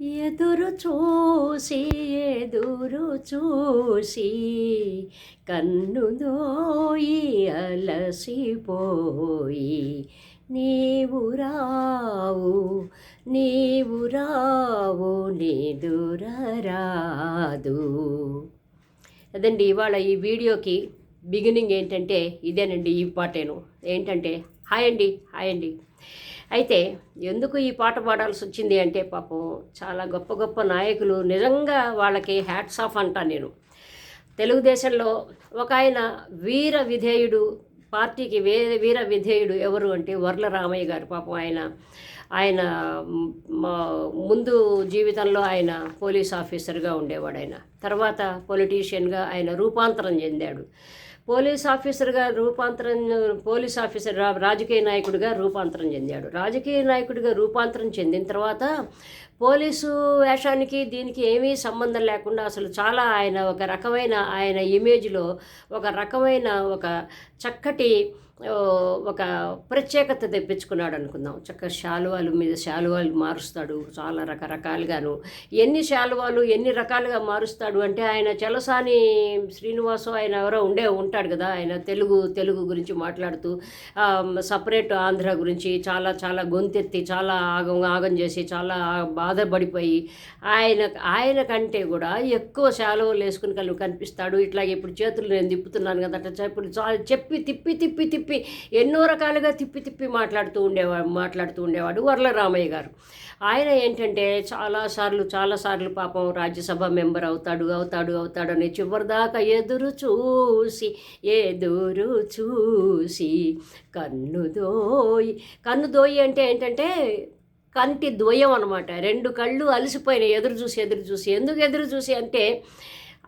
ఎదురు చూసి ఎదురు చూసి కన్ను దోయి అలసిపోయి నీవు రావు నీవు రావు నిదురరాదు. అదండి ఇవాళ ఈ వీడియోకి బిగినింగ్ ఏంటంటే ఇదేనండి ఈ పాటేను. ఏంటంటే హాయ్ అండి హాయ్ అండి. అయితే ఎందుకు ఈ పాట పాడాల్సి వచ్చింది అంటే పాపం చాలా గొప్ప గొప్ప నాయకులు నిజంగా వాళ్ళకి హ్యాట్స్ ఆఫ్ అంటా నేను. తెలుగుదేశంలో ఒక ఆయన వీర విధేయుడు పార్టీకి వే వీర విధేయుడు ఎవరు అంటే వర్ల రామయ్య గారు. పాపం ఆయన ఆయన మా- ముందు జీవితంలో ఆయన పోలీస్ ఆఫీసర్గా ఉండేవాడు ఆయన. తర్వాత పొలిటీషియన్గా ఆయన రూపాంతరం చెందాడు. పోలీస్ ఆఫీసర్గా రూపాంతరం పోలీస్ ఆఫీసర్ రా- రాజకీయ నాయకుడిగా రూపాంతరం చెందాడు. రాజకీయ నాయకుడిగా రూపాంతరం చెందిన తర్వాత పోలీసు వేషానికి దీనికి ఏమీ సంబంధం లేకుండా అసలు చాలా ఆయన ఒక రకమైన ఆయన ఇమేజ్లో ఒక రకమైన ఒక చక్కటి ఒక ప్రత్యేకత తెప్పించుకున్నాడు అనుకుందాం. చక్క శాలువాలు మీద శాలువాలు మారుస్తాడు చాలా రకరకాలుగాను. ఎన్ని శాలువాలు ఎన్ని రకాలుగా మారుస్తాడు అంటే ఆయన చలసాని శ్రీనివాసం ఆయన ఎవరో ఉండే ఉంటాడు కదా. ఆయన తెలుగు తెలుగు గురించి మాట్లాడుతూ సపరేట్ ఆంధ్ర గురించి చాలా చాలా గొంతెత్తి చాలా ఆగం ఆగం చేసి చాలా బాధపడిపోయి ఆయన ఆయన కంటే కూడా ఎక్కువ శాలువలు వేసుకుని కలు కనిపిస్తాడు. ఇట్లా ఇప్పుడు చేతులు నేను తిప్పుతున్నాను కదా అట్లా ఇప్పుడు చా- చెప్పి తిప్పి తిప్పి తిప్పి ఎన్నో రకాలుగా తిప్పి తిప్పి మాట్లాడుతూ ఉండేవాడు మాట్లాడుతూ ఉండేవాడు వరలరామయ్య గారు. ఆయన ఏంటంటే చాలాసార్లు చాలాసార్లు పాపం రాజ్యసభ మెంబర్ అవుతాడు అవుతాడు అవుతాడు అని చివరిదాకా ఎదురు చూసి ఎదురు చూసి కన్ను దోయి కన్ను దోయి అంటే ఏంటంటే కంటి ద్వయం అనమాట రెండు కళ్ళు అలసిపోయినాయి ఎదురు చూసి ఎదురు చూసి. ఎందుకు ఎదురు చూసి అంటే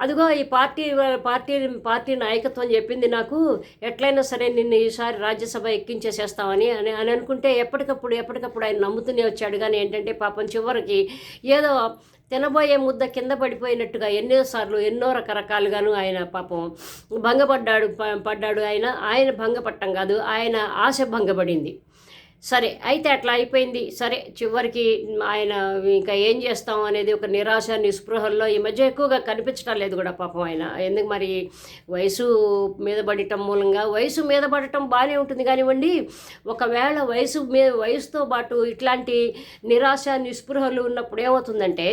అదిగో ఈ పార్టీ పార్టీ పార్టీ నాయకత్వం చెప్పింది నాకు ఎట్లయినా సరే నిన్ను ఈసారి రాజ్యసభ ఎక్కించేసేస్తామని అని అని అనుకుంటే ఎప్పటికప్పుడు ఎప్పటికప్పుడు ఆయన నమ్ముతూనే వచ్చాడు. కానీ ఏంటంటే పాపం చివరికి ఏదో తినబోయే ముద్ద కింద పడిపోయినట్టుగా ఎన్నోసార్లు ఎన్నో రకరకాలుగాను ఆయన పాపం భంగపడ్డాడు ప- పడ్డాడు ఆయన. ఆయన భంగపట్టం కాదు ఆయన ఆశ భంగపడింది. సరే అయితే అట్లా అయిపోయింది. సరే చివరికి ఆయన ఇంకా ఏం చేస్తాం అనేది ఒక నిరాశ నిస్పృహల్లో ఈ మధ్య ఎక్కువగా కనిపించడం లేదు కూడా పాపం ఆయన. ఎందుకు మరి వయసు మీద పడటం మూలంగా? వయసు మీద పడటం బాగానే ఉంటుంది కానివ్వండి ఒకవేళ వయసు మీద వయసుతో పాటు ఇట్లాంటి నిరాశ నిస్పృహలు ఉన్నప్పుడు ఏమవుతుందంటే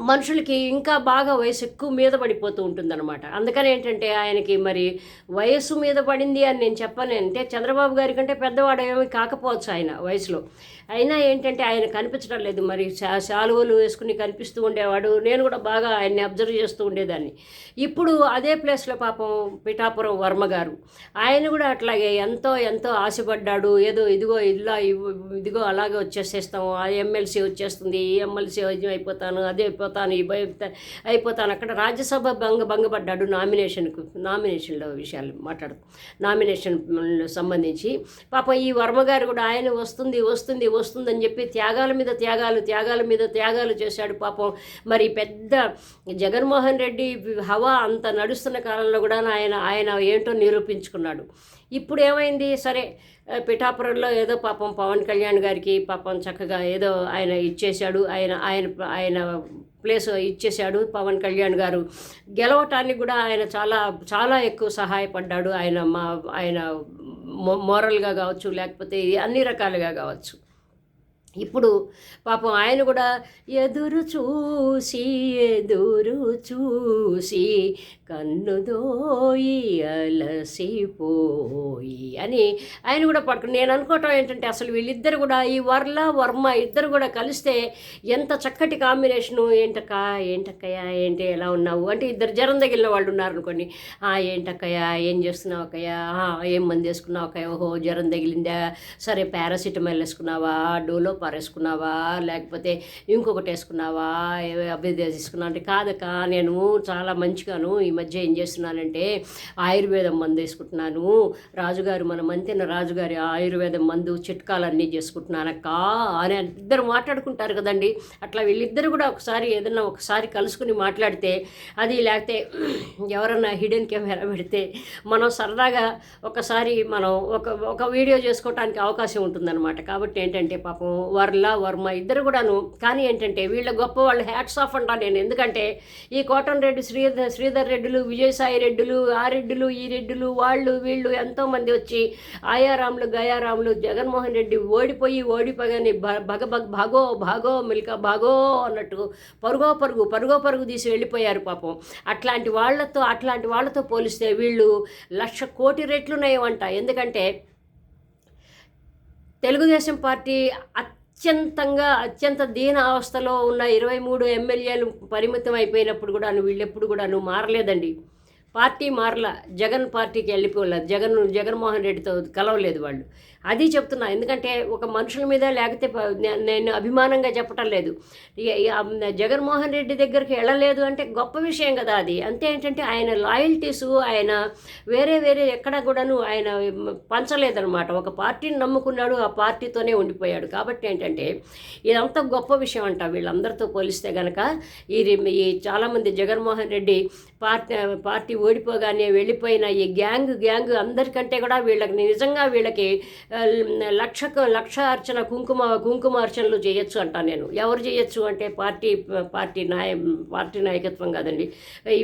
మనుషులకి ఇంకా బాగా వయసు ఎక్కువ మీద పడిపోతూ ఉంటుందన్నమాట. అందుకని ఏంటంటే ఆయనకి మరి వయస్సు మీద పడింది అని నేను చెప్పను. అంటే చంద్రబాబు గారి కంటే పెద్దవాడు ఏమి కాకపోవచ్చు ఆయన వయసులో. అయినా ఏంటంటే ఆయన కనిపించడం లేదు. మరి శాలువలు వేసుకుని కనిపిస్తూ ఉండేవాడు. నేను కూడా బాగా ఆయన్ని అబ్జర్వ్ చేస్తూ ఉండేదాన్ని. ఇప్పుడు అదే ప్లేస్లో పాపం పిఠాపురం వర్మ గారు. ఆయన కూడా అట్లాగే ఎంతో ఎంతో ఆశపడ్డాడు. ఏదో ఇదిగో ఇలా ఇదిగో అలాగే వచ్చేసేస్తాము ఆ ఎమ్మెల్సీ వచ్చేస్తుంది ఈ ఎమ్మెల్సీ అయిపోతాను అదే అయిపోతాను ఈ అయిపోతాను అక్కడ రాజ్యసభ భంగ భంగపడ్డాడు నామినేషన్కు నామినేషన్లో విషయాలు మాట్లాడు నామినేషన్ సంబంధించి పాపం ఈ వర్మగారు కూడా ఆయన వస్తుంది వస్తుంది వస్తుందని చెప్పి త్యాగాల మీద త్యాగాలు త్యాగాల మీద త్యాగాలు చేశాడు పాపం మరి పెద్ద జగన్మోహన్ రెడ్డి హవా అంత నడుస్తున్న కాలంలో కూడా ఆయన ఆయన ఏంటో నిరూపించుకున్నాడు ఇప్పుడు ఏమైంది సరే పిఠాపురంలో ఏదో పాపం పవన్ కళ్యాణ్ గారికి పాపం చక్కగా ఏదో ఆయన ఇచ్చేశాడు. ఆయన ఆయన ఆయన ప్లేస్ ఇచ్చేశాడు పవన్ కళ్యాణ్ గారు. గెలవటానికి కూడా ఆయన చాలా చాలా ఎక్కువ సహాయపడ్డాడు. ఆయన మా ఆయన మో- మోరల్గా కావచ్చు లేకపోతే అన్ని రకాలుగా కావచ్చు. ఇప్పుడు పాపం ఆయన కూడా ఎదురు చూసి ఎదురు చూసి కన్నుదోయి అలసిపోయి అని ఆయన కూడా పడుకు నేను అనుకోవటం ఏంటంటే అసలు వీళ్ళిద్దరు కూడా ఈ వర్ల వర్మ ఇద్దరు కూడా కలిస్తే ఎంత చక్కటి కాంబినేషను ఏంటక్కా ఏంటక్కయ్యా ఏంటి ఎలా ఉన్నావు? అంటే ఇద్దరు జ్వరం తగిలిన వాళ్ళు ఉన్నారు అనుకోండి. ఏం చేస్తున్నావు అక్కయ్యా? ఏం మంది వేసుకున్నావు అక్కయ్య? ఓహో జ్వరం తగిలిందా? సరే పారాసిటమాల్ వేసుకున్నావా? డోలో పారేసుకున్నావా లేకపోతే ఇంకొకటి వేసుకున్నావా? ఏ- అవి తీసుకున్నావు? అంటే కాదక్క నేను చాలా మంచిగాను ఈ మధ్య ఏం చేస్తున్నానంటే ఆయుర్వేదం మందు వేసుకుంటున్నాను. రాజుగారు మన మంతెన రాజుగారి ఆయుర్వేదం మందు చిట్కాలన్నీ చేసుకుంటున్నానక్క అని ఇద్దరు మాట్లాడుకుంటారు కదండి. అట్లా వీళ్ళిద్దరు కూడా ఒకసారి ఏదన్నా ఒకసారి కలుసుకుని మాట్లాడితే అది లేకపోతే ఎవరన్నా హిడెన్ కెమెరా పెడితే మనం సరదాగా ఒకసారి మనం ఒక ఒక వీడియో చేసుకోవడానికి అవకాశం ఉంటుందన్నమాట. కాబట్టి ఏంటంటే పాపం వర్ల వర్మ ఇద్దరు కూడాను. కానీ ఏంటంటే వీళ్ళ గొప్ప వాళ్ళు హ్యాట్స్ ఆఫ్ అంటాను నేను. ఎందుకంటే ఈ కోటన్ రెడ్డి శ్రీధర్ శ్రీధర్ రెడ్డిలు విజయసాయి రెడ్డిలు ఆ రెడ్డిలు ఈ రెడ్డిలు వాళ్ళు వీళ్ళు ఎంతోమంది వచ్చి ఆయారాములు గయారాములు జగన్మోహన్ రెడ్డి ఓడిపోయి ఓడిపోగాని భ- భగ భగ భాగో భాగో మిల్క భాగో అన్నట్టు పరుగో పరుగు పరుగో పరుగు తీసి వెళ్ళిపోయారు పాపం. అట్లాంటి వాళ్ళతో అట్లాంటి వాళ్ళతో పోలిస్తే వీళ్ళు లక్ష కోటి రెట్లు నయమంట ఎందుకంటే తెలుగుదేశం పార్టీ అత్యంతంగా అత్యంత దీన అవస్థలో ఉన్న ఇరవై మూడు ఎమ్మెల్యేలు పరిమితం అయిపోయినప్పుడు కూడా వీళ్ళెప్పుడు కూడా మారలేదండి. పార్టీ మారల జగన్ పార్టీకి వెళ్ళిపోలేదు జగన్ జగన్మోహన్ రెడ్డితో కలవలేదు వాళ్ళు. అది చెప్తున్నా. ఎందుకంటే ఒక మనుషుల మీద లేకపోతే నేను అభిమానంగా చెప్పటం లేదు. జగన్మోహన్ రెడ్డి దగ్గరికి వెళ్ళలేదు అంటే గొప్ప విషయం కదా అది. అంతే ఏంటంటే ఆయన లాయల్టీస్ ఆయన వేరే వేరే ఎక్కడ కూడాను ఆయన పంచలేదనమాట ఒక పార్టీని నమ్ముకున్నాడు ఆ పార్టీతోనే ఉండిపోయాడు. కాబట్టి ఏంటంటే ఇదంతా గొప్ప విషయం అంట. వీళ్ళందరితో పోలిస్తే కనుక ఈ ఈ చాలామంది జగన్మోహన్ రెడ్డి పార్టీ పార్టీ ఓడిపోగానే వెళ్ళిపోయిన ఈ గ్యాంగ్ గ్యాంగ్ అందరికంటే కూడా వీళ్ళకి నిజంగా వీళ్ళకి లక్ష లక్షకు లక్ష అర్చన కుంకుమ కుంకుమ అర్చనలు చేయొచ్చు అంట నేను. ఎవరు చేయొచ్చు అంటే పార్టీ పార్టీ నాయ పార్టీ నాయకత్వం కాదండి.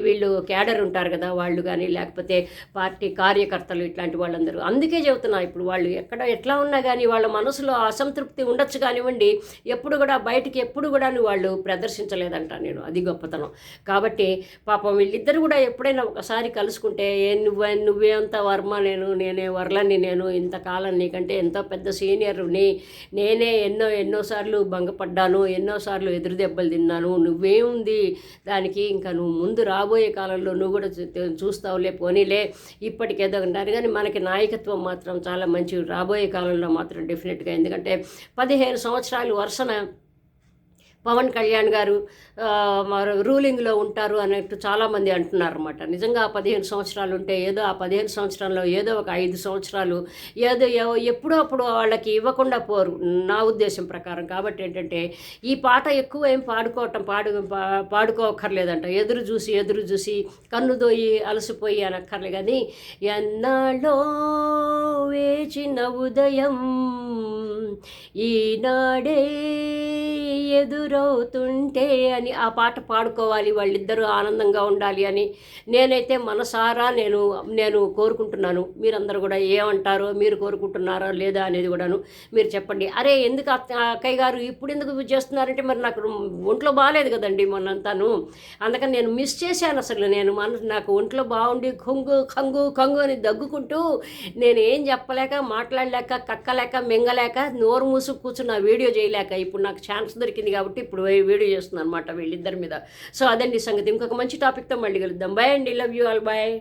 వీళ్ళు క్యాడర్ ఉంటారు కదా వాళ్ళు కానీ లేకపోతే పార్టీ కార్యకర్తలు ఇట్లాంటి వాళ్ళందరూ. అందుకే చెబుతున్నా ఇప్పుడు వాళ్ళు ఎక్కడ ఎట్లా ఉన్నా కానీ వాళ్ళ మనసులో అసంతృప్తి ఉండొచ్చు కానివ్వండి ఎప్పుడు కూడా బయటికి ఎప్పుడు కూడా వాళ్ళు ప్రదర్శించలేదంట నేను. అది గొప్పతనం. కాబట్టి పాపం వీళ్ళిద్దరు కూడా ఎప్పుడైనా ఒకసారి కలుసుకుంటే ఏ నువ్వే నువ్వే అంత వర్మ నేను నేనే వర్లని నేను ఇంతకాలం నీకంటే ఎంతో పెద్ద సీనియర్ని నేనే ఎన్నో ఎన్నోసార్లు భంగపడ్డాను ఎన్నోసార్లు ఎదురు దెబ్బలు తిన్నాను నువ్వేముంది దానికి ఇంకా నువ్వు ముందు రాబోయే కాలంలో నువ్వు కూడా చూస్తావులే పోనీలే ఇప్పటికేదో అంటారు. కానీ మనకి నాయకత్వం మాత్రం చాలా మంచి రాబోయే కాలంలో మాత్రం డెఫినెట్గా ఎందుకంటే పదిహేను సంవత్సరాలు వరుసన పవన్ కళ్యాణ్ గారు రూలింగ్లో ఉంటారు అన్నట్టు చాలామంది అంటున్నారు అనమాట నిజంగా ఆ పదిహేను సంవత్సరాలు ఉంటే ఏదో ఆ పదిహేను సంవత్సరాల్లో ఏదో ఒక ఐదు సంవత్సరాలు ఏదో ఏవో ఎప్పుడో అప్పుడు వాళ్ళకి ఇవ్వకుండా పోరు నా ఉద్దేశం ప్రకారం. కాబట్టి ఏంటంటే ఈ పాట ఎక్కువ ఏం పాడుకోవటం పాడు పా- పాడుకోకర్లేదంట. ఎదురు చూసి ఎదురు చూసి కన్ను దోయి అలసిపోయి అనక్కర్లే. కానీ ఎన్నాళ్ళో వేచిన ఉదయం ఈనాడే ఎదురు ఎదురవుతుంటే అని ఆ పాట పాడుకోవాలి వాళ్ళిద్దరూ ఆనందంగా ఉండాలి అని నేనైతే మనసారా నేను నేను కోరుకుంటున్నాను. మీరందరూ కూడా ఏమంటారో మీరు కోరుకుంటున్నారా లేదా అనేది కూడాను మీరు చెప్పండి. అరే ఎందుకు అత్త- అక్కయ్య గారు ఇప్పుడు ఎందుకు చేస్తున్నారంటే మరి నాకు ఒంట్లో బాగాలేదు కదండి మొన్నంతాను. అందుకని నేను మిస్ చేశాను అసలు. నేను మన నాకు ఒంట్లో బాగుండి కొంగు కంగు కంగు అని దగ్గుకుంటూ నేను ఏం చెప్పలేక మాట్లాడలేక కక్కలేక మింగలేక నోరు మూసుకు కూర్చుని నా వీడియో చేయలేక ఇప్పుడు నాకు ఛాన్స్ దొరికింది కాబట్టి ఇప్పుడు వీడియో చేస్తుంది అనమాట వీళ్ళిద్దరి మీద. సో అదండి సంగతి. ఇంకొక మంచి టాపిక్తో మళ్ళీ కలుద్దాం. బాయ్ అండి. Love you all bye